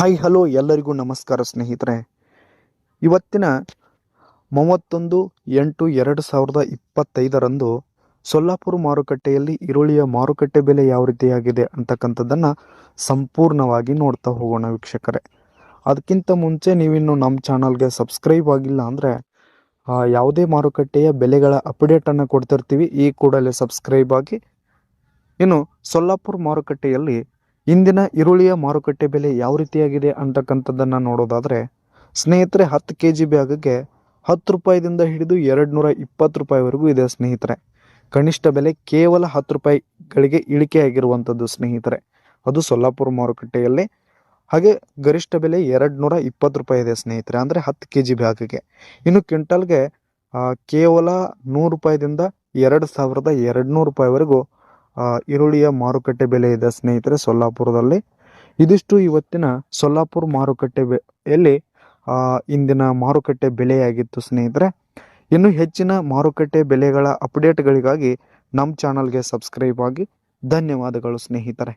Hi hello ಎಲ್ಲರಿಗೂ ನಮಸ್ಕಾರ ಸ್ನೇಹಿತರೆ. ಇವತ್ತಿನ ಮೂವತ್ತೊಂದು ಎಂಟು ಎರಡು ಸಾವಿರದ ಇಪ್ಪತ್ತೈದರಂದು ಸೊಲ್ಲಾಪುರ ಮಾರುಕಟ್ಟೆಯಲ್ಲಿ ಈರುಳ್ಳಿಯ ಮಾರುಕಟ್ಟೆ ಬೆಲೆ ಯಾವ ರೀತಿಯಾಗಿದೆ ಅಂತಕ್ಕಂಥದ್ದನ್ನು ಸಂಪೂರ್ಣವಾಗಿ ನೋಡ್ತಾ ಹೋಗೋಣ ವೀಕ್ಷಕರೇ. ಅದಕ್ಕಿಂತ ಮುಂಚೆ ನೀವಿನ್ನು ನಮ್ಮ ಚಾನಲ್ಗೆ ಸಬ್ಸ್ಕ್ರೈಬ್ ಆಗಿಲ್ಲ ಅಂದರೆ ಯಾವುದೇ ಮಾರುಕಟ್ಟೆಯ ಬೆಲೆಗಳ ಅಪ್ಡೇಟನ್ನು ಕೊಡ್ತಿರ್ತೀವಿ, ಈ ಕೂಡಲೇ ಸಬ್ಸ್ಕ್ರೈಬ್ ಆಗಿ. ಇನ್ನು ಸೊಲ್ಲಾಪುರ ಮಾರುಕಟ್ಟೆಯಲ್ಲಿ ಇಂದಿನ ಈರುಳ್ಳಿಯ ಮಾರುಕಟ್ಟೆ ಬೆಲೆ ಯಾವ ರೀತಿಯಾಗಿದೆ ಅಂತಕ್ಕಂಥದ್ದನ್ನು ನೋಡೋದಾದರೆ, ಸ್ನೇಹಿತರೆ, ಹತ್ತು ಕೆ ಜಿ ಬ್ಯಾಗ್ಗೆ ಹತ್ತು ರೂಪಾಯಿದಿಂದ ಹಿಡಿದು ಎರಡು ನೂರ ಇಪ್ಪತ್ತು ರೂಪಾಯಿವರೆಗೂ ಇದೆ ಸ್ನೇಹಿತರೆ. ಕನಿಷ್ಠ ಬೆಲೆ ಕೇವಲ ಹತ್ತು ರೂಪಾಯಿಗಳಿಗೆ ಇಳಿಕೆ ಆಗಿರುವಂಥದ್ದು ಸ್ನೇಹಿತರೆ. ಅದು ಸೊಲ್ಲಾಪುರ ಮಾರುಕಟ್ಟೆಯಲ್ಲಿ. ಹಾಗೆ ಗರಿಷ್ಠ ಬೆಲೆ ಎರಡು ನೂರ ಇಪ್ಪತ್ತು ರೂಪಾಯಿ ಇದೆ ಸ್ನೇಹಿತರೆ, ಅಂದರೆ ಹತ್ತು ಕೆ ಜಿ ಬ್ಯಾಗ್ಗೆ ಇನ್ನು ಕ್ವಿಂಟಲ್ಗೆ ಕೇವಲ ನೂರು ರೂಪಾಯಿದಿಂದ ಎರಡು ಸಾವಿರದ ಎರಡು ನೂರು ರೂಪಾಯಿವರೆಗೂ ಈರುಳ್ಳಿಯ ಮಾರುಕಟ್ಟೆ ಬೆಲೆ ಇದೆ ಸ್ನೇಹಿತರೆ ಸೊಲ್ಲಾಪುರದಲ್ಲಿ. ಇದಿಷ್ಟು ಇವತ್ತಿನ ಸೊಲ್ಲಾಪುರ ಮಾರುಕಟ್ಟೆ ಬೆಲೆ ಇಂದಿನ ಮಾರುಕಟ್ಟೆ ಬೆಲೆಯಾಗಿತ್ತು ಸ್ನೇಹಿತರೆ. ಇನ್ನು ಹೆಚ್ಚಿನ ಮಾರುಕಟ್ಟೆ ಬೆಲೆಗಳ ಅಪ್ಡೇಟ್ಗಳಿಗಾಗಿ ನಮ್ಮ ಚಾನಲ್ಗೆ ಸಬ್ಸ್ಕ್ರೈಬ್ ಆಗಿ. ಧನ್ಯವಾದಗಳು ಸ್ನೇಹಿತರೆ.